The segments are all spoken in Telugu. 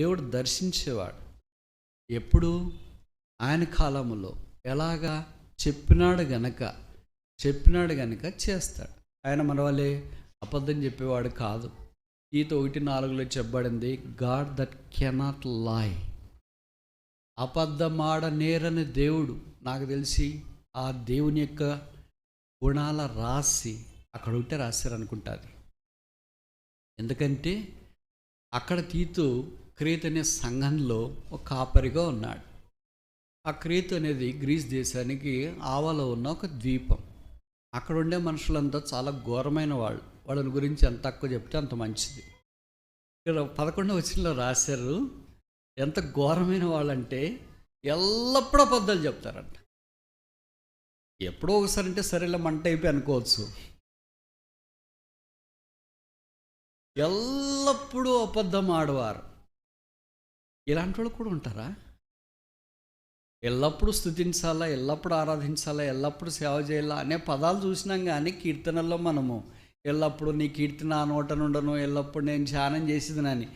దేవుడు దర్శించేవాడు. ఎప్పుడు? ఆయన కాలంలో ఎలాగా? చెప్పినాడు గనక. చెప్పినాడు గనక చేస్తాడు. ఆయన మన వాళ్ళే అబద్ధం చెప్పేవాడు కాదు. ఈత ఒకటి నాలుగులో చెప్పబడింది గాడ్ దట్ కెనాట్ లాయ్ అబద్ధమాడ నేరని దేవుడు నాకు తెలిసి ఆ దేవుని యొక్క గుణాల రాసి అక్కడ ఉంటే రాశారు ఎందుకంటే అక్కడ తీతు క్రీత్ అనే సంఘంలో ఒక కాపరిగా ఉన్నాడు. ఆ క్రీత్ అనేది గ్రీస్ దేశానికి ఆవలో ఉన్న ఒక ద్వీపం. అక్కడ ఉండే మనుషులంతా చాలా ఘోరమైన వాళ్ళు. వాళ్ళని గురించి ఎంత తక్కువ చెప్తే అంత మంచిది. ఇక్కడ పదకొండవ వచ్చినలో రాశారు ఎంత ఘోరమైన వాళ్ళంటే ఎల్లప్పుడూ అబద్ధాలు చెప్తారంట. ఎప్పుడో ఒకసారి అంటే సరేలే మంట అయిపోయి అనుకోవచ్చు. ఎల్లప్పుడూ అబద్ధం ఆడవారు. ఇలాంటి వాళ్ళు కూడా ఉంటారా? ఎల్లప్పుడూ స్థుతించాలా ఎల్లప్పుడూ ఆరాధించాలా ఎల్లప్పుడూ సేవ చేయాలా అనే పదాలు చూసినాం కానీ కీర్తనల్లో మనము ఎల్లప్పుడూ నీ కీర్తన ఆ నోట నుండను ఎల్లప్పుడు నేను ధ్యానం చేసేదినని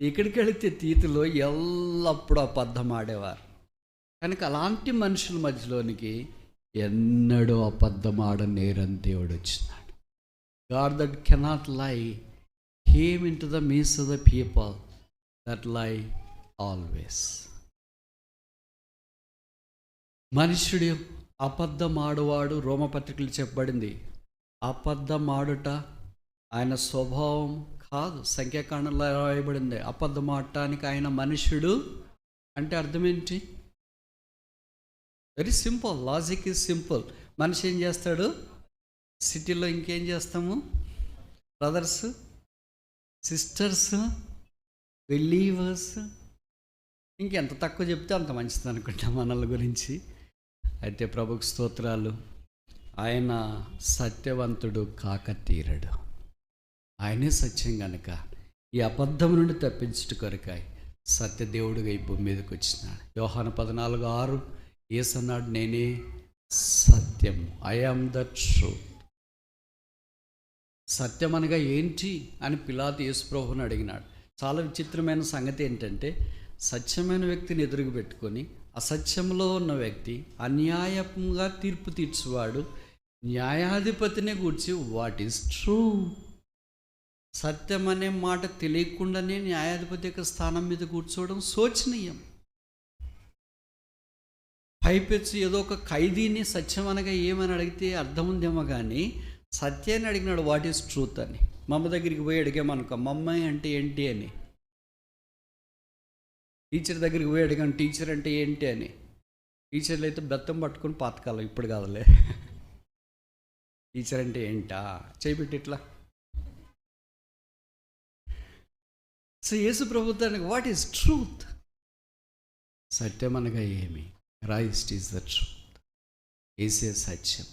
ఇక్కడికి వెళితే తీతిలో ఎల్లప్పుడూ అబద్ధం ఆడేవారు. కనుక అలాంటి మనుషుల మధ్యలోనికి ఎన్నడూ అబద్ధం ఆడ నేరని దేవుడు వచ్చినాడు. God that cannot lie him into the means of the people that lie always మనుష్యుడు అబద్ధమాడువాడు రోమపత్రికలు చెప్పబడింది. అబద్ధమాడుట ఆయన స్వభావం కాదు సంఖ్యాకాండంలో రాయబడింది. అబద్ధమాడటానికి ఆయన మనుష్యుడు అంటే అర్థమేంటి? Very simple logic is simple మనిషి ఏం చేస్తాడు? సిటీలో ఇంకేం చేస్తాము? బ్రదర్స్ సిస్టర్స్ బిలీవర్స్ ఇంకెంత తక్కువ చెప్తే అంత మంచిది అనుకుంటా మనల గురించి. అయితే ప్రభుకు స్తోత్రాలు. ఆయన సత్యవంతుడు కాక తీరడు. ఆయనే సత్యం కనుక ఈ అబద్ధం నుండి తప్పించుట కొరకాయి సత్యదేవుడుగా ఈ భూమి మీదకి వచ్చినాడు. యోహాను పద్నాలుగు ఆరు ఏసన్నాడు నేనే సత్యం ఐ ద ట్రూత్ సత్యం అనగా ఏంటి అని పిలాతు యేసుప్రభుని అడిగినాడు. చాలా విచిత్రమైన సంగతి ఏంటంటే సత్యమైన వ్యక్తిని ఎదురుగు పెట్టుకొని అసత్యంలో ఉన్న వ్యక్తి అన్యాయంగా తీర్పు తీర్చువాడు న్యాయాధిపతిని గూర్చి వాట్ ఈస్ ట్రూ? సత్యం అనే మాట తెలియకుండానే న్యాయాధిపతి యొక్క స్థానం మీద కూర్చోవడం శోచనీయం. పైపెచ్చు ఏదో ఒక ఖైదీని సత్యం అనగా ఏమని అడిగితే అర్థం ఉందేమో కానీ సత్యాన్ని అడిగినాడు వాట్ ఈస్ ట్రూత్ అని. మమ్మ దగ్గరికి పోయి అడిగామనుకో మమ్మాయి అంటే ఏంటి అని. టీచర్ దగ్గరికి పోయి అడిగాను టీచర్ అంటే ఏంటి అని? టీచర్లు అయితే బెత్తం పట్టుకొని పాతకాలం ఇప్పుడు కాదులే. టీచర్ అంటే ఏంటా? చేపెట్టి ఇట్లా. సో యేసు ప్రభుత్వానికి వాట్ ఈస్ ట్రూత్? సత్యం అనగా ఏమి? Christ is the truth. ఏసే సత్యం.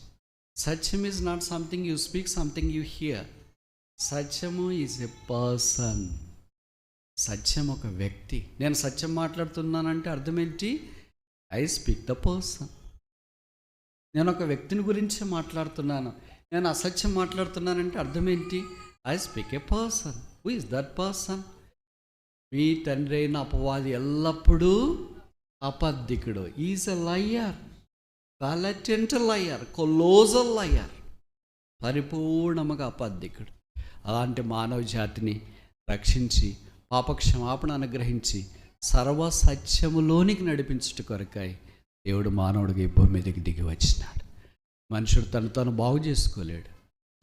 సత్యం is not something you speak something you hear. సత్యము ఈజ్ ఎ పర్సన్. సత్యం ఒక వ్యక్తి. నేను సత్యం మాట్లాడుతున్నానంటే అర్థం ఏంటి ఐ స్పీక్ ద పర్సన్ నేను ఒక వ్యక్తిని గురించి మాట్లాడుతున్నాను. నేను అసత్యం మాట్లాడుతున్నానంటే అర్థం ఏంటి I speak a person who is that person మీ తండ్రి అయిన అపవాది ఎల్లప్పుడూ అబద్ధికుడు. ఈజ్ ఎ లయ్యర్ కలటెంటల్ లయ్యర్ కొలోజల్ లయ్యర్ పరిపూర్ణముగా అబద్ధికుడు. అలాంటి మానవ జాతిని రక్షించి పాపక్షమాపణ అనుగ్రహించి సర్వ సత్యములోనికి నడిపించుట కొరకాయి దేవుడు మానవుడికి ఈ భూమి మీదకి దిగి వచ్చినాడు. మనుషుడు తను తను బాగు చేసుకోలేడు.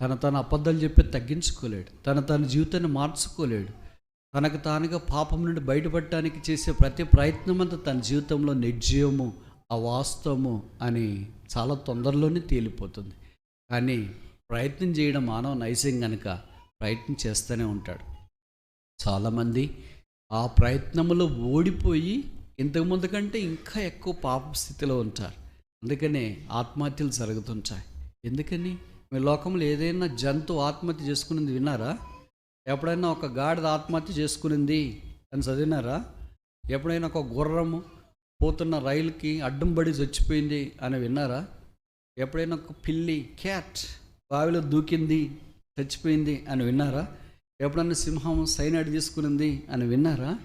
తన తన అబద్ధాలు చెప్పి తగ్గించుకోలేడు. తన తన జీవితాన్ని మార్చుకోలేడు. తనకు తానుగా పాపం నుండి బయటపడటానికి చేసే ప్రతి ప్రయత్నం అంతా తన జీవితంలో నిర్జీవము అవాస్తవము అని చాలా తొందరలోనే తేలిపోతుంది. కానీ ప్రయత్నం చేయడం మానవ నైజం కనుక ప్రయత్నం చేస్తూనే ఉంటాడు. చాలామంది ఆ ప్రయత్నంలో ఓడిపోయి ఇంతకుముందు కంటే ఇంకా ఎక్కువ పాప స్థితిలో ఉంటారు. అందుకనే ఆత్మహత్యలు జరుగుతుంటాయి. ఎందుకని? మీ లోకంలో ఏదైనా జంతువు ఆత్మహత్య చేసుకునేది విన్నారా? ఎప్పుడైనా ఒక గాడిద ఆత్మహత్య చేసుకునింది అని చదివినారా? ఎప్పుడైనా ఒక గుర్రము పోతున్న రైలుకి అడ్డం పడి చచ్చిపోయింది అని విన్నారా? ఎప్పుడైనా ఒక పిల్లి క్యాట్ బావిలో దూకింది చచ్చిపోయింది అని విన్నారా? ఎప్పుడన్నా సింహం సైనాడ్ తీసుకునింది అని విన్నారా?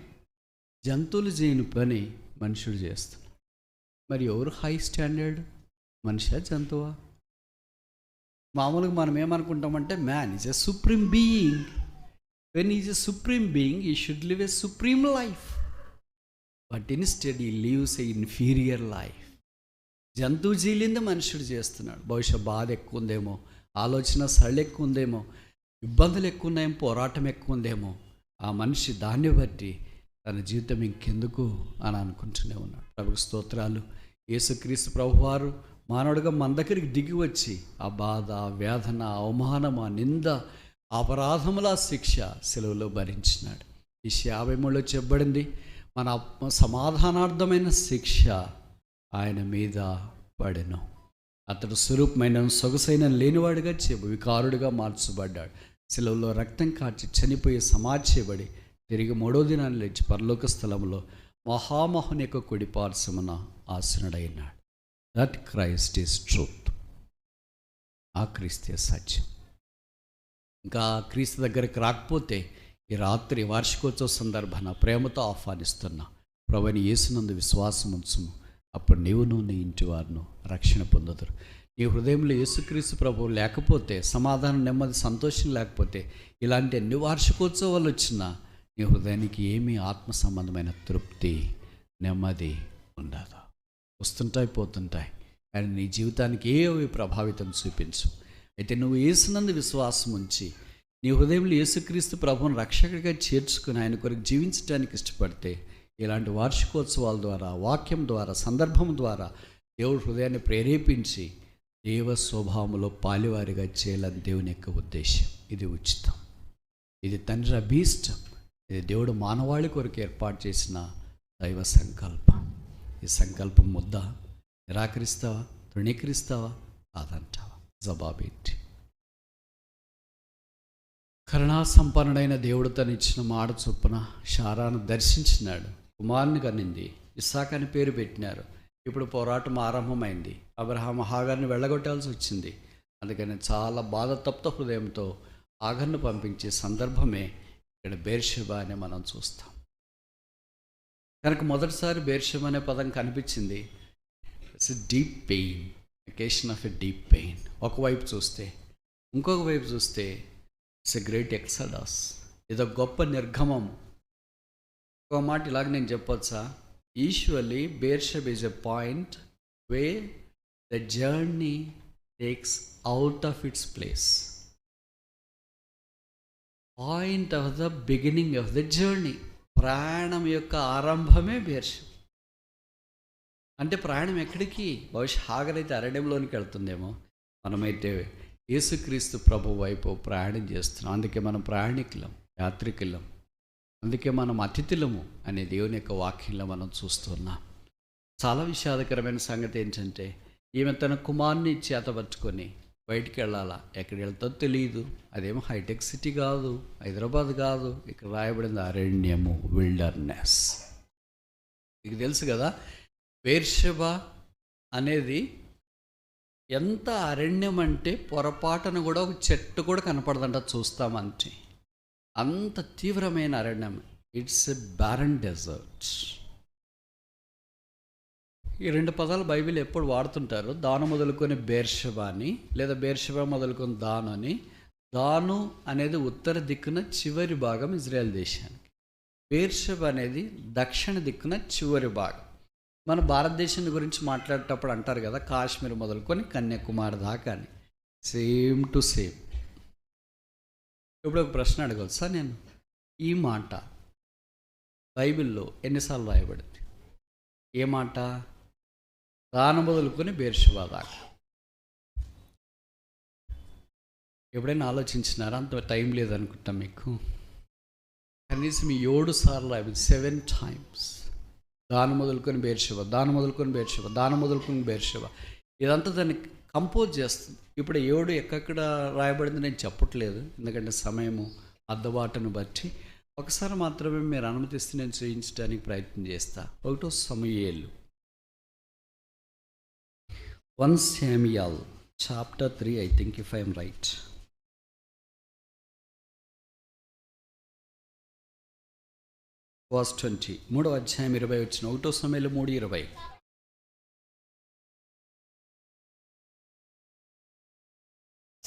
జంతువులు చేయని పని మనుషుడు చేస్తున్నాడు మరి ఎవరు హై స్టాండర్డ్? మనిషా జంతువా? మామూలుగా మనం ఏమనుకుంటామంటే man is a supreme being. When is a supreme being he should live a supreme life but instead he lives a inferior life జంతువు జీలింది మనుషుడు చేస్తున్నాడు. బహుశా బాధ ఎక్కువ ఉందేమో ఆలోచన సళ్ళు ఎక్కువ ఉందేమో. ఇబ్బందులు ఎక్కువ ఉన్నాయేమో పోరాటం ఎక్కువ ఉందేమో ఆ మనిషి దాన్ని బట్టి తన జీవితం ఇంకెందుకు అని అనుకుంటూనే ఉన్నాడు. ప్రభు స్తోత్రాలు. యేసుక్రీస్తు ప్రభువారు మానవుడిగా మన దగ్గరికి దిగి వచ్చి ఆ బాధ ఆ వేదన అవమానం ఆ నింద అపరాధముల శిక్ష సెలవులో భరించినాడు. ఈ యాభై మూడులో చెప్పబడింది మన సమాధానార్థమైన శిక్ష ఆయన మీద పడెను. అతడు స్వరూపమైన సొగసైన లేనివాడిగా చెప్పు వికారుడిగా మార్చబడ్డాడు. సెలవులో రక్తం కాచి చనిపోయి సమాచేయబడి తిరిగి మూడో దినాన్ని లేచి పరలోక స్థలంలో మహామహుని యొక్క కుడి ఆసనుడైనాడు. దట్ క్రైస్ట్ ఈస్ ట్రూత్ ఆ క్రీస్తే సత్యం. ఇంకా ఆ క్రీస్తు దగ్గరికి రాకపోతే ఈ రాత్రి వార్షికోత్సవ సందర్భాన ప్రేమతో ఆహ్వానిస్తున్నా ప్రభుని యేసునందు విశ్వాసం ఉంచుము అప్పుడు నీవును నీ ఇంటి వారును రక్షణ పొందుతారు నీ హృదయంలో యేసుక్రీస్తు ప్రభువు లేకపోతే సమాధానం నెమ్మది సంతోషం లేకపోతే ఇలాంటి ఎన్ని వార్షికోత్సవాలు వచ్చినా నీ హృదయానికి ఏమీ ఆత్మ సంబంధమైన తృప్తి నెమ్మది ఉండదు. వస్తుంటాయి పోతుంటాయి. కానీ నీ జీవితానికి ఏవి ప్రభావితం చూపించు. అయితే నువ్వు వేసినందు విశ్వాసం ఉంచి నీ హృదయంలో యేసుక్రీస్తు ప్రభువును రక్షకుడిగా చేర్చుకుని ఆయన కొరకు జీవించడానికి ఇష్టపడితే ఇలాంటి వార్షికోత్సవాల ద్వారా వాక్యం ద్వారా సందర్భం ద్వారా దేవుడు హృదయాన్ని ప్రేరేపించి దేవ స్వభావంలో పాలివారిగా చేయాలని దేవుని యొక్క ఉద్దేశం. ఇది ఉచితం. ఇది తండ్రి అభీష్టం. ఇది దేవుడు మానవాళి కొరకు ఏర్పాటు చేసిన దైవ సంకల్పం. ఈ సంకల్పం ముద్ద నిరాకరిస్తావా? తృణీకరిస్తావా? కాదంటావా? జవాబేంటి కరుణాసంపన్నుడైన దేవుడు తను ఇచ్చిన మాట చొప్పున షారాను దర్శించినాడు. కుమారుని కనింది ఇసాక్ అని పేరు పెట్టినారు. ఇప్పుడు పోరాటం ఆరంభమైంది. అబ్రహాం హాగర్ని వెళ్ళగొట్టాల్సి వచ్చింది. అందుకని చాలా బాధ తప్త హృదయంతో ఆగర్ను పంపించే సందర్భమే ఇక్కడ బేర్షబా అని మనం చూస్తాం. కనుక మొదటిసారి బేర్షబ అనే పదం కనిపించింది. It's deep pain occasion of a deep pain ఒకవైపు చూస్తే ఇంకొక వైపు చూస్తే ఇట్స్ ఎ గ్రేట్ ఎక్సడాస్ ఇది ఒక గొప్ప నిర్గమం. ఒక మాట ఇలాగ నేను చెప్పొచ్చా? Usually Beersheba is a point way the journey takes out of its place point of the beginning of the journey ప్రయాణం యొక్క ఆరంభమే బేర్షబ్ అంటే ప్రయాణం ఎక్కడికి? బహుశా హాగరైతే అరణ్యంలోనికి వెళ్తుందేమో. మనమైతే యేసుక్రీస్తు ప్రభు వైపు ప్రయాణం చేస్తున్నాం. అందుకే మనం ప్రయాణికులం యాత్రికులం. అందుకే మనం అతిథులము అనే దేవుని యొక్క వాక్యంలో మనం చూస్తున్నాం. చాలా విషాదకరమైన సంగతి ఏంటంటే ఈమె తన కుమార్ని చేతపట్టుకొని బయటికి వెళ్ళాలా? ఎక్కడికి వెళ్తుందో తెలియదు అదేమో హైటెక్ సిటీ కాదు హైదరాబాద్ కాదు ఇక్కడ రాయబడింది అరణ్యము విల్డర్నెస్ మీకు తెలుసు కదా వేర్షభ అనేది ఎంత అరణ్యం అంటే పొరపాటున కూడా ఒక చెట్టు కూడా కనపడదంట చూస్తామంటే. అంత తీవ్రమైన అరణ్యం. ఇట్స్ ఎ బ్యారన్ డెజర్ట్ ఈ రెండు పదాలు బైబిల్ ఎప్పుడు వాడుతుంటారు దాను మొదలుకొని బేర్షబ అని లేదా బేర్షబ మొదలుకొని దాను అని. దాను అనేది ఉత్తర దిక్కున చివరి భాగం ఇజ్రాయెల్ దేశానికి. బేర్షబ అనేది దక్షిణ దిక్కున చివరి భాగం. మన భారతదేశం గురించి మాట్లాడేటప్పుడు అంటారు కదా కాశ్మీర్ మొదలుకొని కన్యాకుమారి దాకా అని. సేమ్ టు సేమ్ ఇప్పుడు ఒక ప్రశ్న అడగవచ్చు సార్ నేను ఈ మాట బైబిల్లో ఎన్నిసార్లు రాయబడింది? ఏ మాట? దాని మొదలుకొని బేర్షబా దాకా. ఎప్పుడైనా ఆలోచించినారా? అంత టైం లేదనుకుంటా మీకు. కనీసం ఏడు సార్లు రాయబడింది. Seven times. దాని మొదలుకొని బేర్షివ దాని మొదలుకొని బేర్షివ దాని మొదలుకొని బేర్షివ ఇదంతా దానికి కంపోజ్ చేస్తుంది. ఇప్పుడు ఏడు ఎక్కడెక్కడ రాయబడింది నేను చెప్పట్లేదు. ఎందుకంటే సమయము అద్దబాటును బట్టి ఒకసారి మాత్రమే మీరు అనుమతిస్తే నేను చేయించడానికి ప్రయత్నం చేస్తా. ఒకటో సమయాలు. One Samuel chapter three I think if I'm right. Was twenty మూడో అధ్యాయం ఇరవై వచ్చిన ఒకటో సమయంలో మూడు ఇరవై.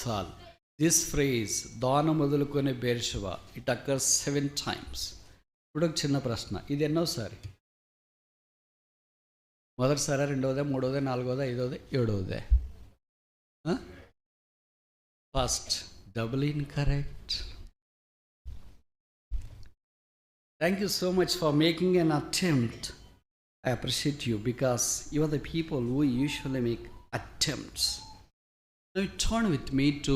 చాలు. దిస్ ఫ్రేజ్ దాన మొదలుకొని Beersheba it occur seven times ఇప్పుడు ఒక చిన్న ప్రశ్న ఇది ఎన్నోసారి? మొదటిసారా రెండవదే మూడవదే నాలుగవదే ఐదవదే ఏడవదే first double incorrect thank you so much for making an attempt I appreciate you because you are the people who usually make attempts Now with me me to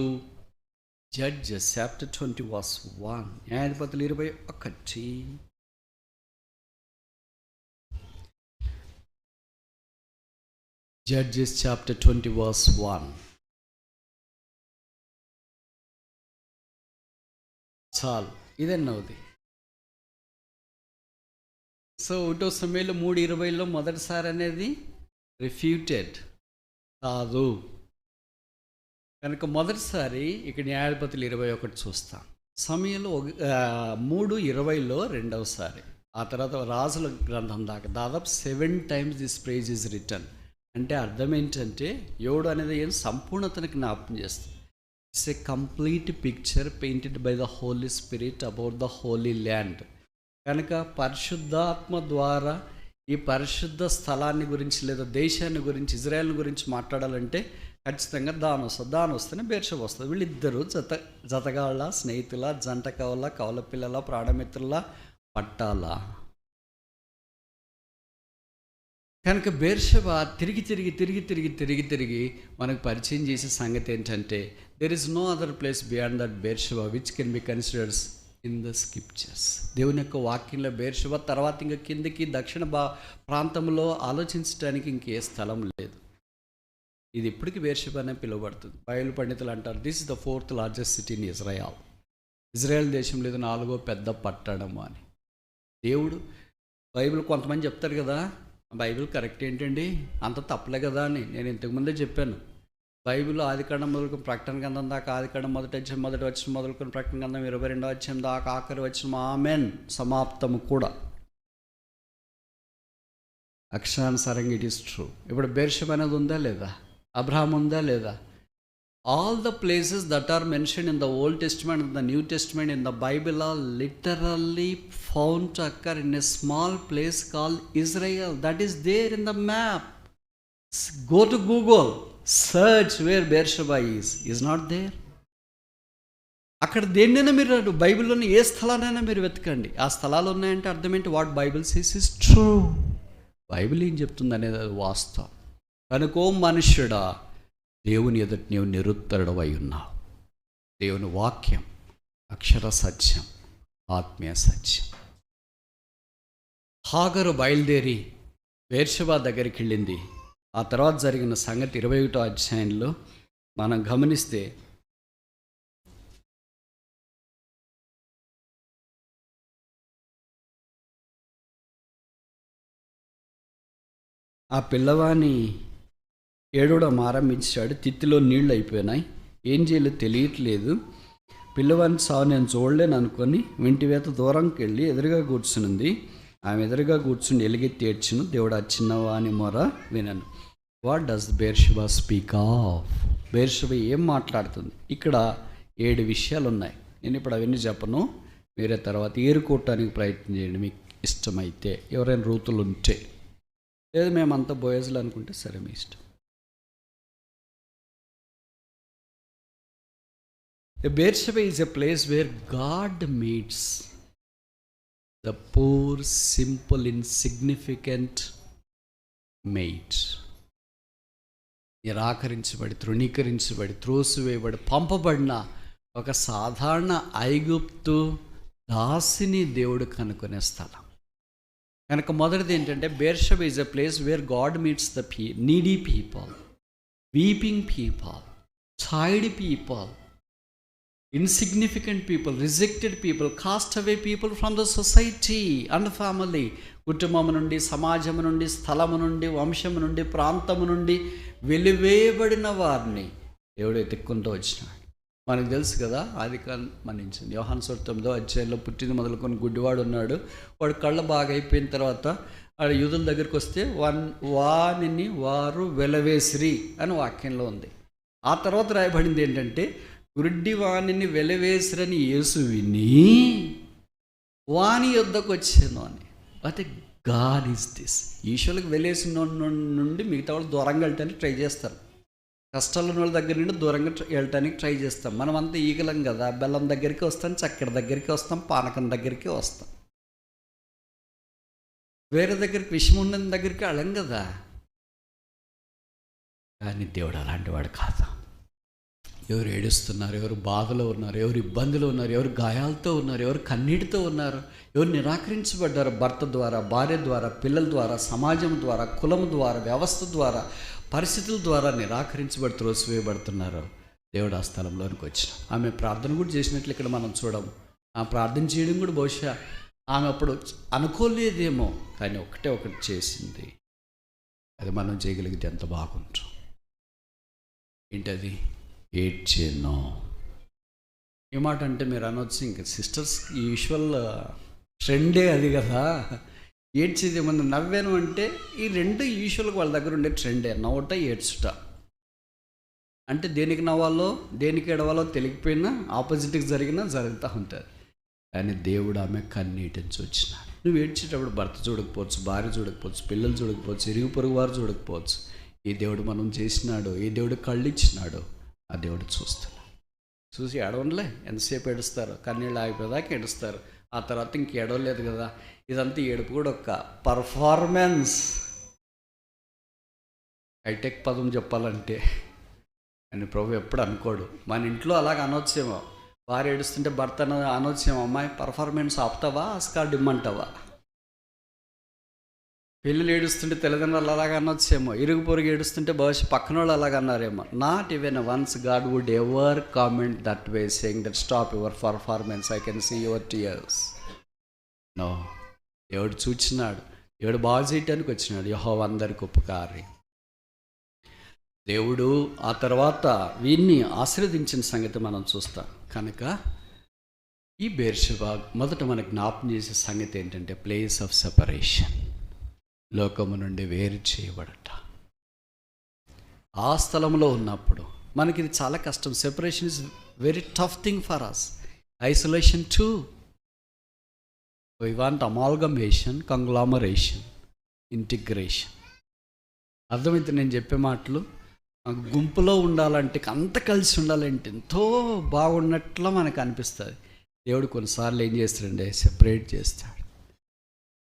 Judges chapter twenty was one న్యాయాధిపతులు ఇరవై ఒకటి Judges chapter twenty was one చాలు ఇదన్నది సో ఒకటో సమయంలో మూడు ఇరవైలో మొదటిసారి అనేది రిఫ్యూటెడ్ కాదు కనుక మొదటిసారి ఇక్కడ న్యాయాధిపతులు ఇరవై ఒకటి చూస్తాం. సమయంలో ఒక- మూడు ఇరవైలో రెండవసారి. ఆ తర్వాత రాజుల గ్రంథం దాకా దాదాపు seven times this phrase is return. అంటే అర్థం ఏంటంటే యోడు అనేది ఏం సంపూర్ణతను జ్ఞాపం చేస్తుంది. It's a complete picture painted by the Holy Spirit about the Holy Land. కనుక పరిశుద్ధాత్మ ద్వారా ఈ పరిశుద్ధ స్థలాన్ని గురించి లేదా దేశాన్ని గురించి ఇజ్రాయెల్ గురించి మాట్లాడాలంటే ఖచ్చితంగా దాని వస్తుంది దాని వస్తేనే బేర్షం వస్తుంది. వీళ్ళిద్దరూ జత జతగాళ్ళ స్నేహితుల జంట కవల కవల పిల్లల ప్రాణమిత్రుల పట్టాల. కనుక బేర్షబ తిరిగి తిరిగి తిరిగి తిరిగి తిరిగి తిరిగి మనకు పరిచయం చేసే సంగతి ఏంటంటే there is no other place beyond that Beersheba which can be considers in the scriptures దేవుని యొక్క వాక్యంలో బేర్షబ తర్వాత ఇంకా కిందకి దక్షిణ భా ప్రాంతంలో ఆలోచించడానికి ఇంకే స్థలం లేదు. ఇది ఇప్పటికీ బేర్షబ అనే పిలువబడుతుంది. బయలు పండితులు అంటారు this is the fourth largest city in Israel Israel దేశంలో ఇది నాలుగో పెద్ద పట్టణము అని. దేవుడు బైబిల్ కొంతమంది చెప్తారు కదా బైబిల్ కరెక్ట్ ఏంటండి? అంత తప్పలే కదా అని. నేను ఇంతకుముందే చెప్పాను. బైబిల్ ఆదికాండం మొదలుకొని ప్రకటన గంధం దాకా ఆదికాండం మొదటి వచ్చిన మొదటి వచ్చిన మొదలుకొని ప్రకటన గంధం ఇరవై రెండో వచ్చిన దాకా ఆఖరి వచ్చిన ఆమెన్ సమాప్తము కూడా. అక్షరానుసారంగా ఇట్ ఈస్ ట్రూ ఇప్పుడు బేర్షం అనేది ఉందా లేదా? అబ్రహాం ఉందా లేదా? All the places that are mention in the Old Testament in the New Testament in the Bible are literally found to occur in a small place call Israel that is there in the map go to Google search where Beersheba is is not there అక్కడ దేన్నైనా మీరు బైబిల్లోని ఏ స్థలానైనా మీరు వెతకండి. ఆ స్థలాలు ఉన్నాయంటే అర్థం ఏంటి? What Bible sees is true Bible ఏం చెప్తుంది అనేది అది వాస్తవం. కనుకో మనుష్యుడా దేవుని ఎదుటి నీవు నిరుత్తరుడవై ఉన్నావు. దేవుని వాక్యం అక్షర సత్యం ఆత్మీయ సత్యం. హాగరు బయలుదేరి వేర్షబా దగ్గరికి వెళ్ళింది. ఆ తర్వాత జరిగిన సంగతి ఇరవై ఒకటో అధ్యాయంలో మనం గమనిస్తే ఆ పిల్లవాని ఏడవడం ఆరంభించాడు. తిత్తిలో నీళ్ళు అయిపోయినాయి. ఏం చేయాలో తెలియట్లేదు. పిల్లవాడిని సావు నేను చూడలేను అనుకొని వెంటివేత దూరంకి వెళ్ళి ఎదురుగా కూర్చునింది. ఆమె ఎదురుగా కూర్చుని ఎలుగెత్తి ఏడ్చును. దేవుడు ఆ చిన్నవాని మొర వినను. What does Beersheba speak of Beersheba ఏం మాట్లాడుతుంది? ఇక్కడ ఏడు విషయాలు ఉన్నాయి నేను ఇప్పుడు అవన్నీ చెప్పను. మీరే తర్వాత ఏరుకోవటానికి ప్రయత్నం చేయండి. మీకు ఇష్టమైతే ఎవరైనా రూతులు ఉంటే లేదు మేమంతా బోయజులు అనుకుంటే సరే మీ ఇష్టం. Beersheba is a place where God meets the poor simple insignificant mate నిరాకరించబడి తృణీకరించబడి త్రోసివేయబడి పంపబడిన ఒక సాధారణ ఐగుప్తు దాసిని దేవుడు కనుక్కునే స్థలం. కనుక మొదటిది ఏంటంటే Beersheba is a place where God meets the P needy people weeping people child people insignificant people rejected people cast away people from the society and family కుటుంబం నుండి సమాజం నుండి స్థలము నుండి వంశము నుండి ప్రాంతము నుండి వెలివేయబడిన వారిని దేవుడు ఎత్తుక్కుంటూ వచ్చినాడు మనకు తెలుసు కదా ఆది కాలం మన్నించింది. యోహాన్ తొమ్మిదో అధ్యాయంలో పుట్టింది మొదలుకొని గుడ్డివాడు ఉన్నాడు. వాడు కళ్ళ బాగా అయిపోయిన తర్వాత ఆడ యూదుల దగ్గరికి వస్తే వన్ వానిని వారు వెలవేసిరి అని వాక్యంలో ఉంది. ఆ తర్వాత రాయబడింది ఏంటంటే గుడ్డి వాణిని వెలవేసిరని యేసు విని వాణి యొద్దకు వచ్చాను అని. అయితే గాడ్ ఈస్ దిస్ ఈశ్వరులకు వెళ్ళేసిన నుండి మిగతా వాళ్ళు దూరంగా వెళ్ళటానికి ట్రై చేస్తారు. కష్టాలు ఉన్న వాళ్ళ దగ్గర నుండి దూరంగా వెళ్ళటానికి ట్రై చేస్తాం మనం అంతా ఈగలం కదా. బెల్లం దగ్గరికి వస్తాం చక్కెర దగ్గరికి వస్తాం పానకం దగ్గరికి వస్తాం. వేరే దగ్గరికి విషయం ఉన్న దగ్గరికి వెళ్ళం కదా. కానీ దేవుడు అలాంటి వాడు కాదు. ఎవరు ఏడుస్తున్నారు ఎవరు బాధలో ఉన్నారు ఎవరు ఇబ్బందులు ఉన్నారు ఎవరు గాయాలతో ఉన్నారు ఎవరు కన్నీటితో ఉన్నారు ఎవరు నిరాకరించబడ్డారు భర్త ద్వారా భార్య ద్వారా పిల్లల ద్వారా సమాజం ద్వారా కులం ద్వారా వ్యవస్థ ద్వారా పరిస్థితుల ద్వారా నిరాకరించబడి త్రోసివేయబడుతున్నారు. దేవుడు ఆ స్థలంలోనికి వచ్చిన. ఆమె ప్రార్థన కూడా చేసినట్లు ఇక్కడ మనం చూడము. ఆ ప్రార్థన చేయడం కూడా బహుశా ఆమె అప్పుడు అనుకోలేదేమో కానీ ఒకటే ఒకటి చేసింది. అది మనం చేయగలిగితే ఎంత బాగుంటాం ఏంటది? ఏడ్చేను. ఈ మాట అంటే మీరు అనొచ్చు ఇంక. సిస్టర్స్ యూజువల్ ట్రెండే అది కదా. ఏడ్చేది ఏమన్నా నవ్వాను అంటే ఈ రెండు యూజువల్గా వాళ్ళ దగ్గర ఉండే ట్రెండే నవ్వట ఏడ్చుట. అంటే దేనికి నవ్వాలో దేనికి ఎడవాలో తెలియకపోయినా ఆపోజిట్కి జరిగినా జరుగుతూ ఉంటుంది. కానీ దేవుడు ఆమె కన్నీటిని చూచినాడు నువ్వు ఏడ్చేటప్పుడు భర్త చూడకపోవచ్చు భార్య చూడకపోవచ్చు పిల్లలు చూడకపోవచ్చు ఇరుగు పొరుగు వారు చూడకపోవచ్చు. ఈ దేవుడు మనం చేసినాడు ఈ దేవుడు కళ్ళు ఇచ్చినాడు ఆ దేవుడు చూస్తున్నాడు చూసి ఏడవనులే ఎంతసేపు ఏడుస్తారు? కన్నీళ్ళు ఆగిపోయేదాకా ఏడుస్తారు. ఆ తర్వాత ఇంక ఏడవలేదు కదా. ఇదంతా ఏడుపు కూడా ఒక పర్ఫార్మెన్స్ హైటెక్ పదం చెప్పాలంటే. అని ప్రభు ఎప్పుడు అనుకోడు. మన ఇంట్లో అలాగ అనొచ్చేమో. భార్య ఏడుస్తుంటే భర్త అన- అనొచ్చేమో. అమ్మాయి పర్ఫార్మెన్స్ ఆపుతావా? ఆస్కార్ ఇమ్మంటావా పిల్లలు ఏడుస్తుంటే తల్లిదండ్రులు అలాగ అనొచ్చేమో. ఇరుగు పొరుగు ఏడుస్తుంటే బహుశా పక్కన వాళ్ళు అలాగ అన్నారేమో. Not even once God would ever comment that way saying that stop your performance I can see your tears no దేవుడు చూచినాడు ఎవడు బాగు చేయటానికి వచ్చినాడు యహో అందరికి ఉపకారి. దేవుడు ఆ తర్వాత వీరిని ఆశీర్వదించిన సంగతి మనం చూస్తాం. కనుక ఈ బేర్షబా మొదట మనకు జ్ఞాపం చేసే సంగతి ఏంటంటే ప్లేస్ ఆఫ్ సెపరేషన్ లోకము నుండి వేరు చేయబడట. ఆ స్థలంలో ఉన్నప్పుడు మనకి ఇది చాలా కష్టం. Separation is very tough thing for us isolation too why want amalgamation conglomeration integration అర్థమైతే నేను చెప్పే మాటలు గుంపులో ఉండాలంటే అంత కలిసి ఉండాలంటే ఎంతో బాగున్నట్లు మనకు అనిపిస్తుంది. దేవుడు కొన్నిసార్లు ఏం చేస్తాడంటే సెపరేట్ చేస్తాడు.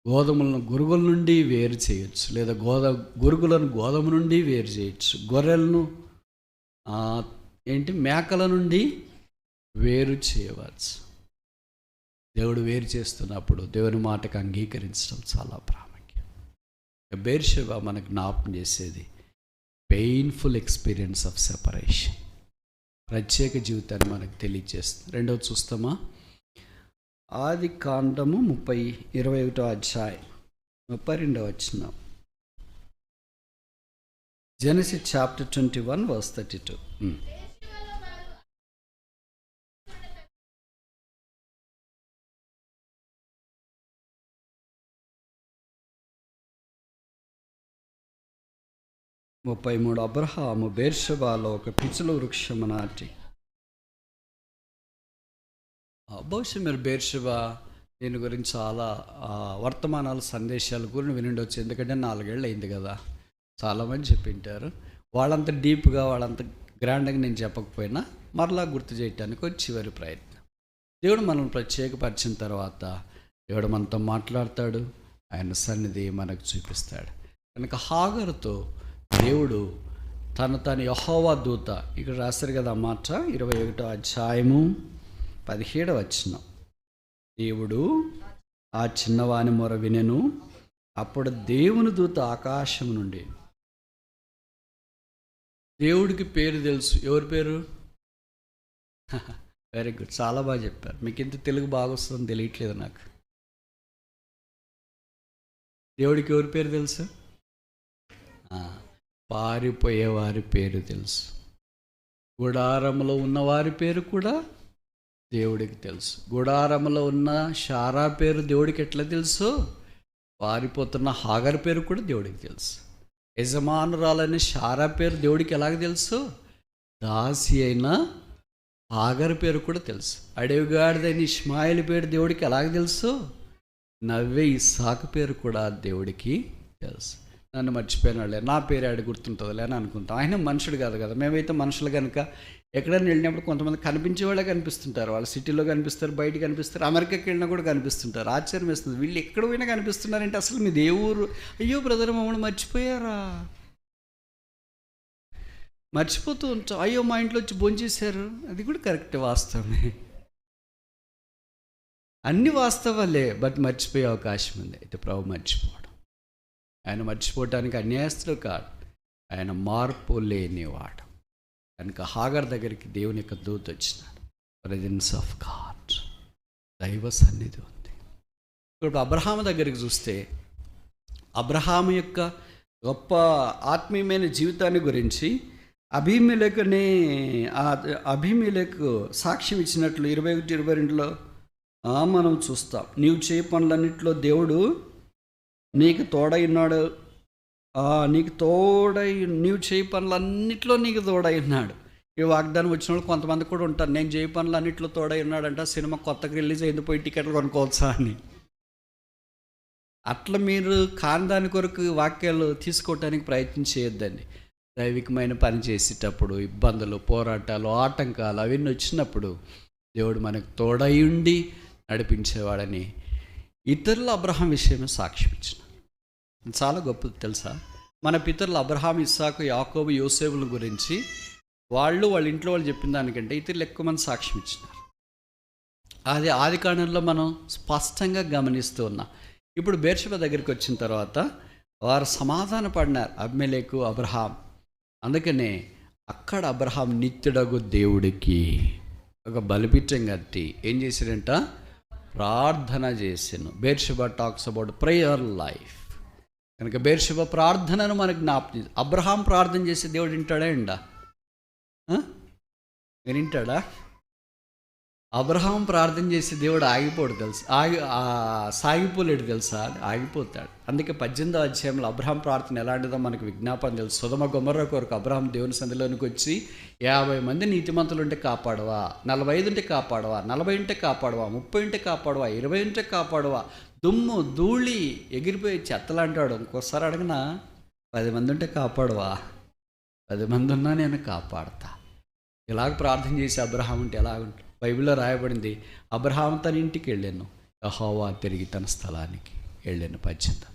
గోధుమలను గురుగుల నుండి వేరు చేయొచ్చు. లేదా గోద గురుగులను గోధుమ నుండి వేరు చేయొచ్చు. గొర్రెలను ఏంటి? మేకల నుండి వేరు చేయవచ్చు. దేవుడు వేరు చేస్తున్నప్పుడు దేవుని మాటకు అంగీకరించడం చాలా ప్రాముఖ్యం. బేర్షబా మనకు జ్ఞాపం చేసేది పెయిన్ఫుల్ ఎక్స్పీరియన్స్ ఆఫ్ సెపరేషన్ ప్రత్యేక జీవితాన్ని మనకు తెలియజేస్తుంది. రెండవది చూస్తామా? ఆది కాండము ముప్పై ఇరవై ఒకటో అధ్యాయం ముప్పై రెండో వచ్చిన Genesis chapter twenty one verse thirty two. ముప్పై మూడు అబ్రహాము బేర్షబాలో ఒక పిచ్చుల వృక్షము నాటి బహుశా మీరు బేర్షివ దీని గురించి చాలా వర్తమానాల వర్తమానాలు సందేశాలు కూడా వచ్చి ఎందుకంటే నాలుగేళ్ళు అయింది కదా. చాలామంది చెప్పింటారు. వాళ్ళంత డీప్గా వాళ్ళంత గ్రాండ్గా నేను చెప్పకపోయినా మరలా గుర్తు చేయటానికి ఒక చివరి ప్రయత్నం. దేవుడు మనల్ని ప్రత్యేకపరిచిన తర్వాత దేవుడు మనతో మాట్లాడతాడు. ఆయన సన్నిధి మనకు చూపిస్తాడు. కనుక హాగర్తో దేవుడు తను తన యహోవా దూత ఇక్కడ రాశారు కదా మాట ఇరవై ఒకటో అధ్యాయము. పదిహేడు వచ్చిన దేవుడు ఆ చిన్నవాని మొర వినెను అప్పుడు దేవుని దూత ఆకాశం నుండి. దేవుడికి పేరు తెలుసు. ఎవరి పేరు? వెరీ గుడ్ చాలా బాగా చెప్పారు. మీకు ఇంత తెలుగు బాగా వస్తుందని తెలియట్లేదు నాకు. దేవుడికి ఎవరి పేరు తెలుసు? పారిపోయేవారి పేరు తెలుసు. గుడారంలో ఉన్నవారి పేరు కూడా దేవుడికి తెలుసు. గుడారములో ఉన్న షారా పేరు దేవుడికి ఎట్లా తెలుసు? పారిపోతున్న హాగర్ పేరు కూడా దేవుడికి తెలుసు. యజమానురాలైన షారా పేరు దేవుడికి ఎలాగ తెలుసు? దాసి అయిన హాగర్ పేరు కూడా తెలుసు. అడవిగాడిదైన ఇస్మాయిల్ పేరు దేవుడికి ఎలాగ తెలుసు? నవ్వే ఇసాకు పేరు కూడా దేవుడికి తెలుసు. నన్ను మర్చిపోయిన వాళ్ళే. నా పేరు ఆడ గుర్తుంటుందిలే అని అనుకుంటాం. ఆయన మనుషుడు కాదు కదా. మేమైతే మనుషులు కనుక ఎక్కడైనా వెళ్ళినప్పుడు కొంతమంది కనిపించే వాళ్ళే కనిపిస్తుంటారు. వాళ్ళు సిటీలో కనిపిస్తారు బయట కనిపిస్తారు అమెరికాకి వెళ్ళినా కూడా కనిపిస్తుంటారు. ఆశ్చర్యం వేస్తుంది. వీళ్ళు ఎక్కడ పోయినా కనిపిస్తున్నారంటే అసలు మీ దేవురు అయ్యో బ్రదర్ మమ్మల్ని మర్చిపోయారా? మర్చిపోతూ ఉంటాం అయ్యో మా ఇంట్లో వచ్చి భోంచేశారు. అది కూడా కరెక్ట్ వాస్తవమే. అన్ని వాస్తవాలే బట్ మర్చిపోయే అవకాశం ఉంది. అయితే ప్రభు మర్చిపోవడం. ఆయన మర్చిపోవటానికి అన్యాయస్తుడు కాదు. ఆయన మార్పు లేనివాడు. కనుక హాగర్ దగ్గరికి దేవుని యొక్క దూత వచ్చినాడు. ప్రజెన్స్ ఆఫ్ గాడ్ దైవ సన్నిధి ఉంది. ఇప్పుడు అబ్రహాం దగ్గరికి చూస్తే అబ్రహాం యొక్క గొప్ప ఆత్మీయమైన జీవితాన్ని గురించి అభిమేలకుని అభిమేలకు సాక్ష్యం ఇచ్చినట్లు ఇరవై ఒకటి ఇరవై రెండులో మనం చూస్తాం. నీవు చేయ పనులన్నింటిలో దేవుడు నీకు తోడైనాడు ఆ, నీకు తోడై నీవు చేయి పనులన్నింటిలో నీకు తోడై ఉన్నాడు. ఈ వాగ్దానం వచ్చిన వాళ్ళు కొంతమంది కూడా ఉంటారు. నేను చేయి పనులు అన్నింటిలో తోడై ఉన్నాడంట సినిమా కొత్తగా రిలీజ్ అయింది పోయి టికెట్లు కొనుక్కోవచ్చా అని. అట్లా మీరు కాని దాని కొరకు వాక్యాలు తీసుకోవటానికి ప్రయత్నం చేయొద్దండి. దైవికమైన పని చేసేటప్పుడు ఇబ్బందులు పోరాటాలు ఆటంకాలు అవన్నీ వచ్చినప్పుడు దేవుడు మనకు తోడై ఉండి నడిపించేవాడని ఇతరుల అబ్రహం విషయమే సాక్ష్యం ఇచ్చిన. చాలా గొప్పది తెలుసా? మన పితరులు అబ్రహాం ఇస్సాకు యాకోబు యోసేపుల గురించి వాళ్ళు వాళ్ళ ఇంట్లో వాళ్ళు చెప్పిన దానికంటే ఇతరులు ఎక్కువ మంది సాక్ష్యం ఇచ్చినారు. అది ఆది కాండంలో మనం స్పష్టంగా గమనిస్తూ ఉన్నాం. ఇప్పుడు బేర్షబ దగ్గరికి వచ్చిన తర్వాత వారు సమాధాన పడినారు అబ్మెలేకు అబ్రహాం అందుకనే అక్కడ అబ్రహాం నిత్యుడగు దేవుడికి ఒక బలిపీఠం కట్టి ఏం చేశారంట ప్రార్థన చేసాను Beersheba talks about prayer life కనుక బేర్షబ ప్రార్థనను మనకు జ్ఞాపకం అబ్రహాం ప్రార్థన చేసే దేవుడు వింటాడా ఎండా వింటాడా? అబ్రహాం ప్రార్థన చేసే దేవుడు ఆగిపోడు తెలుసు? ఆగి ఆ, సాగిపోలేడు తెలుసా? ఆగిపోతాడు. అందుకే పద్దెనిమిదో అధ్యాయంలో అబ్రహాం ప్రార్థన ఎలాంటిదో మనకు విజ్ఞాపన తెలుసు. సుధమ గుమ్మర్ర కొరకు అబ్రహాం దేవుని సంధిలోనికి వచ్చి యాభై మంది నీతిమంతులు ఉంటే కాపాడవా? నలభై ఐదు ఉంటే కాపాడవా? నలభై ఉంటే కాపాడవా? ముప్పై ఉంటే కాపాడవా? ఇరవై ఉంటే కాపాడవా? దుమ్ము ధూళి ఎగిరిపోయి చెత్తలు అంటాడు ఇంకోసారి అడిగినా పది మంది ఉంటే కాపాడవా? పది మంది ఉన్నా నేను కాపాడతా. ఇలాగ ప్రార్థన చేసి అబ్రహాం ఉంటే ఎలాగుంటుంది బైబిల్లో రాయబడింది అబ్రహాం తన ఇంటికి వెళ్ళాను. యహోవా తిరిగి తన స్థలానికి వెళ్ళాను. పద్దెనిమిది.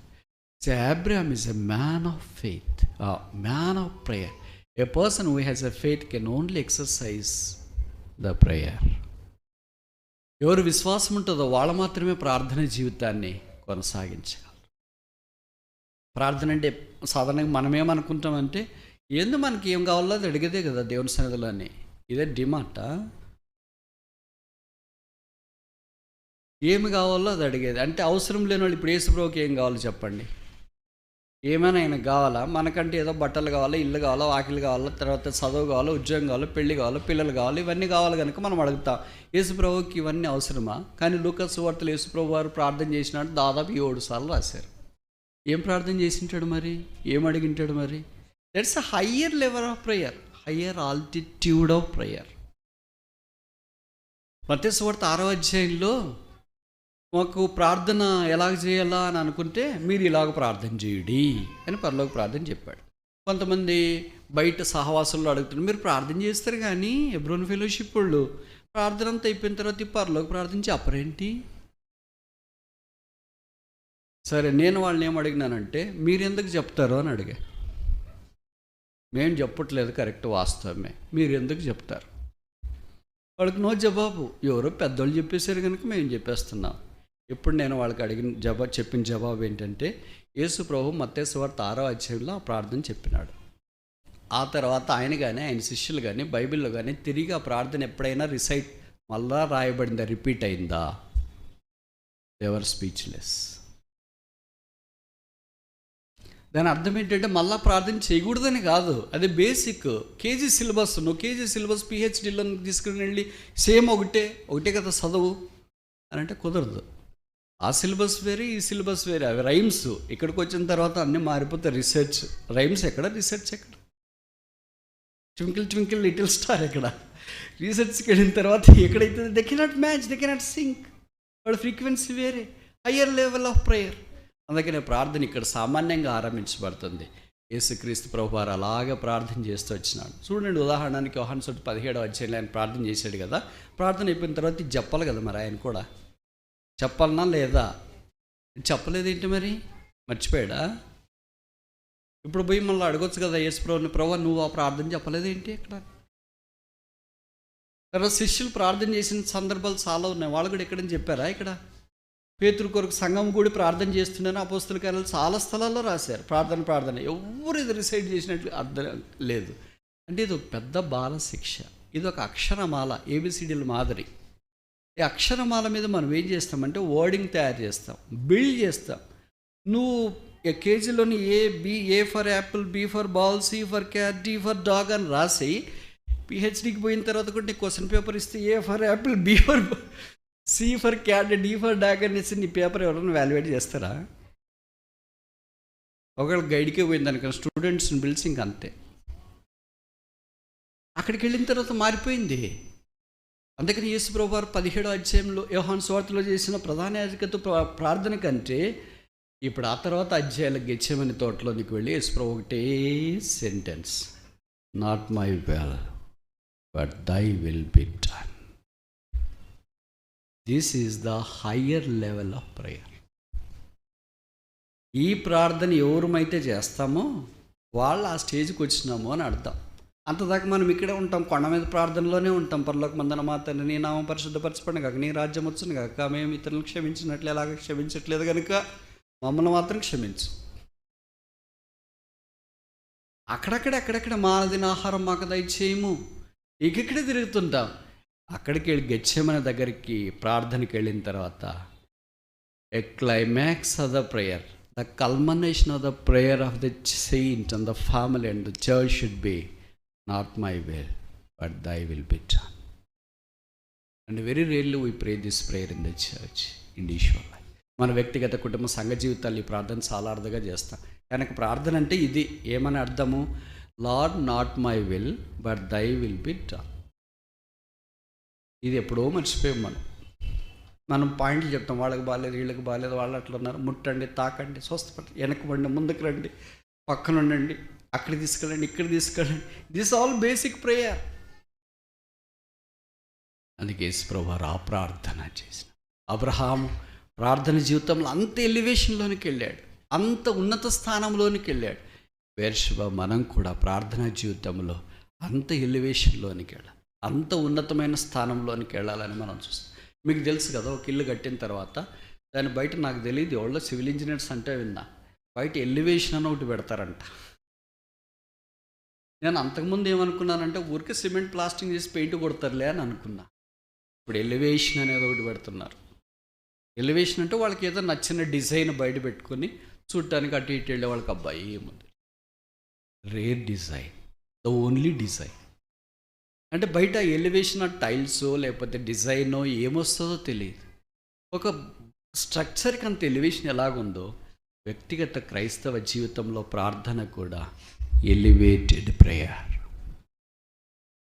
So Abraham is a man of faith man of prayer a person who has a faith can only exercise the prayer ఎవరు విశ్వాసం ఉంటుందో వాళ్ళు మాత్రమే ప్రార్థన జీవితాన్ని కొనసాగించగలరు. ప్రార్థన అంటే సాధారణంగా మనమేమనుకుంటామంటే ఏందో మనకి ఏం కావాలో అది అడిగేదే కదా దేవుని సన్నిధిలోని ఇదే డిమాంట ఏమి కావాలో అది అడిగేది. అంటే అవసరం లేని వాళ్ళు ఇప్పుడు యేసుప్రభుకి ఏం కావాలో చెప్పండి. ఏమైనా ఆయనకు కావాలా? మనకంటే ఏదో బట్టలు కావాలా ఇల్లు కావాలా వాకిలు కావాలా తర్వాత చదువు కావాలా ఉద్యోగం కావాలా పెళ్ళి కావాలా పిల్లలు కావాలి ఇవన్నీ కావాలి కనుక మనం అడుగుతాం. యేసుప్రభుకి ఇవన్నీ అవసరమా? కానీ లూకస్ వార్తలు యేసుప్రభు వారు ప్రార్థన చేసినట్టు దాదాపు ఏడు సార్లు రాశారు. ఏం ప్రార్థన చేసింటాడు మరి? ఏం అడిగింటాడు మరి? That's a higher level of prayer higher altitude of prayer మత్స్యవార్త ఆరో అధ్యాయంలో మాకు ప్రార్థన ఎలాగ చేయాలా అని అనుకుంటే మీరు ఇలాగ ప్రార్థన చేయుడి అని పరలోకి ప్రార్థన చెప్పాడు. కొంతమంది బయట సహవాసంలో అడుగుతున్నారు మీరు ప్రార్థన చేస్తారు కానీ ఎబ్రోన్ ఫెలోషిప్ వాళ్ళు ప్రార్థన అంతా అయిపోయిన తర్వాత పరలోకి ప్రార్థన చెప్పరేంటి? సరే నేను వాళ్ళని ఏం అడిగినానంటే మీరు ఎందుకు చెప్తారు అని అడిగా. మేము చెప్పట్లేదు కరెక్ట్ వాస్తవమే మీరు ఎందుకు చెప్తారు? వాళ్ళకి నో జవాబు ఎవరో పెద్దోళ్ళు చెప్పేశారు కనుక మేము చెప్పేస్తున్నాం. ఇప్పుడు నేను వాళ్ళకి అడిగిన జవాబు చెప్పిన జవాబు ఏంటంటే యేసు ప్రభు మత్తేశ్వార్త ఆరో అధ్యాయంలో ఆ ప్రార్థన చెప్పినాడు. ఆ తర్వాత ఆయన కానీ ఆయన శిష్యులు కానీ బైబిల్లో కానీ తిరిగి ఆ ప్రార్థన ఎప్పుడైనా రిసైట్ మళ్ళా రాయబడిందా రిపీట్ అయిందా? ఎవర్ స్పీచ్లెస్ దాని అర్థం ఏంటంటే మళ్ళా ప్రార్థన చేయకూడదని కాదు. అది బేసిక్ కేజీ సిలబస్ నువ్వు కేజీ సిలబస్ పిహెచ్డీలో తీసుకుని వెళ్ళి సేమ్ ఒకటే ఒకటే కదా చదువు? అని అంటే కుదరదు. ఆ సిలబస్ వేరే ఈ సిలబస్ వేరే. అవి రైమ్స్. ఇక్కడికి వచ్చిన తర్వాత అన్నీ మారిపోతాయి. రీసెర్చ్. రైమ్స్ ఎక్కడ? రీసెర్చ్ ఎక్కడ? ట్వింకిల్ ట్వింకిల్ లిటిల్ స్టార్ ఎక్కడ? రీసెర్చ్కి వెళ్ళిన తర్వాత ఎక్కడైతే they cannot match they cannot sync. వాడు ఫ్రీక్వెన్సీ వేరే. Higher level of prayer. అందుకనే ప్రార్థన ఇక్కడ సామాన్యంగా ఆరంభించబడుతుంది. యేసుక్రీస్తు ప్రభు వారు అలాగే ప్రార్థన చేస్తూ వచ్చినాడు. చూడండి ఉదాహరణకి యోహాన్ సొట్టు పదిహేడవ అధ్యాయంలో ఆయన ప్రార్థన చేశాడు కదా. ప్రార్థన అయిపోయిన తర్వాత చెప్పాలి కదా మరి ఆయన కూడా. చెప్పాలనా లేదా? చెప్పలేదు ఏంటి మరి? మర్చిపోయాడా? ఇప్పుడు పోయి మళ్ళీ అడగొచ్చు కదా యేసు ప్రభుని ప్రభు నువ్వు ఆ ప్రార్థన చెప్పలేదేంటి ఇక్కడ? తర్వాత శిష్యులు ప్రార్థన చేసిన సందర్భాలు చాలా ఉన్నాయి. వాళ్ళు కూడా ఎక్కడని చెప్పారా ఇక్కడ? పేతురు కొరకు సంఘం కూడా ప్రార్థన చేస్తున్నాను అపోస్తుల కార్యాలు చాలా స్థలాల్లో రాశారు. ప్రార్థన ప్రార్థన. ఎవరు ఇది రిసైడ్ చేసినట్లు అర్థం లేదు. అంటే ఇది ఒక పెద్ద బాల శిక్ష ఇది ఒక అక్షరమాల ఏబిసిడీల మాదిరి. ఈ అక్షరమాల మీద మనం ఏం చేస్తామంటే వర్డింగ్ తయారు చేస్తాం బిల్డ్ చేస్తాం. నువ్వు కేజీలోని A B A for apple B for ball C for cat D for dog అని రాసి పిహెచ్డికి పోయిన తర్వాత కూడా నీకు క్వశ్చన్ పేపర్ ఇస్తే A for apple B for C for cat D for dog అనేసి నీ పేపర్ ఎవరైనా వాల్యుయేట్ చేస్తారా? ఒకవేళ గైడ్కే పోయింది అనుకో స్టూడెంట్స్ని పిలిచి ఇంకంతే అక్కడికి వెళ్ళిన తర్వాత మారిపోయింది. అందుకని యేసుప్రభు వారు పదిహేడో అధ్యాయంలో యోహాన్ స్వార్థలో చేసిన ప్రధాన యాజకత్వ ప్రార్థన కంటే ఇప్పుడు ఆ తర్వాత అధ్యాయాల గెచ్చమని తోటలోనికి వెళ్ళి యేసుప్రభు ఒకటే sentence not my will but thy will be done this is the higher level of prayer ఈ ప్రార్థన ఎవరమైతే చేస్తామో వాళ్ళు ఆ స్టేజ్కి వచ్చినామో అని అర్థం. అంతదాకా మనం ఇక్కడే ఉంటాం కొండ మీద ప్రార్థనలోనే ఉంటాం. పరలోక మందన మాతని నీ నామం పరిశుద్ధపరచబడిన కాక నీ రాజ్యం వచ్చును కాక మేము ఇతరులను క్షమించినట్లు ఎలాగ క్షమించట్లేదు కనుక మమ్మల్ని మాత్రం క్షమించు. అక్కడక్కడ ఎక్కడెక్కడ మానదిన ఆహారం మాకు దయచేయము. ఇక్కడే తిరుగుతుంటాం. అక్కడికి వెళ్ళి గెచ్చేమని దగ్గరికి ప్రార్థనకి వెళ్ళిన తర్వాత a climax of the prayer the culmination of the prayer of the saint and the family and the church should be not my will but thy will be and very rarely we pray this prayer in the church in మన వ్యక్తిగత కుటుంబ సంఘ జీవితాలు ఈ ప్రార్థన చాలా అర్థంగా చేస్తాం. కనుక ప్రార్థన అంటే ఇది ఏమని అర్థము? Lord not my will but thy will be done ఇది ఎప్పుడో మర్చిపోయాం మనం. మనం పాయింట్లు చెప్తాం. వాళ్ళకి బాగాలేదు వీళ్ళకి బాగాలేదు వాళ్ళు అట్లా ఉన్నారు. ముట్టండి తాకండి స్వస్థపడి వెనకబండి ముందుకు రండి పక్కన ఉండండి. అక్కడ తీసుకెళ్ళండి ఇక్కడ తీసుకెళ్ళండి. దిస్ ఆల్ బేసిక్ ప్రేయర్ అందుకే ప్రభు ఆ ప్రార్థన చేసిన. అబ్రహాం ప్రార్థన జీవితంలో అంత ఎలివేషన్లోనికి వెళ్ళాడు. అంత ఉన్నత స్థానంలోనికి వెళ్ళాడు. వేర్షభ మనం కూడా ప్రార్థనా జీవితంలో అంత ఎలివేషన్లోనికి వెళ్ళాలి. అంత ఉన్నతమైన స్థానంలోనికి వెళ్ళాలని మనం చూస్తాం. మీకు తెలుసు కదా ఒక ఇల్లు కట్టిన తర్వాత దాని బయట నాకు తెలియదు ఎవరో సివిల్ ఇంజనీర్స్ అంటే విన్నా. బయట ఎలివేషన్ అని ఒకటి పెడతారంట. నేను అంతకుముందు ఏమనుకున్నానంటే ఊరికే సిమెంట్ ప్లాస్టింగ్ చేసి పెయింట్ కొడతారులే అని అనుకున్నా. ఇప్పుడు ఎలివేషన్ అనేది ఒకటి పెడుతున్నారు. ఎలివేషన్ అంటే వాళ్ళకి ఏదో నచ్చిన డిజైన్ బయట పెట్టుకొని చూడటానికి అటు ఇటు వెళ్ళే వాళ్ళకి అబ్బాయి ఏముంది? Rare design. The only design. అంటే బయట ఎలివేషన్ టైల్స్ లేకపోతే డిజైనో ఏమొస్తుందో తెలియదు. ఒక స్ట్రక్చర్కి అంత ఎలివేషన్ ఎలాగుందో వ్యక్తిగత క్రైస్తవ జీవితంలో ప్రార్థన కూడా ఎలివేటెడ్ ప్రేయర్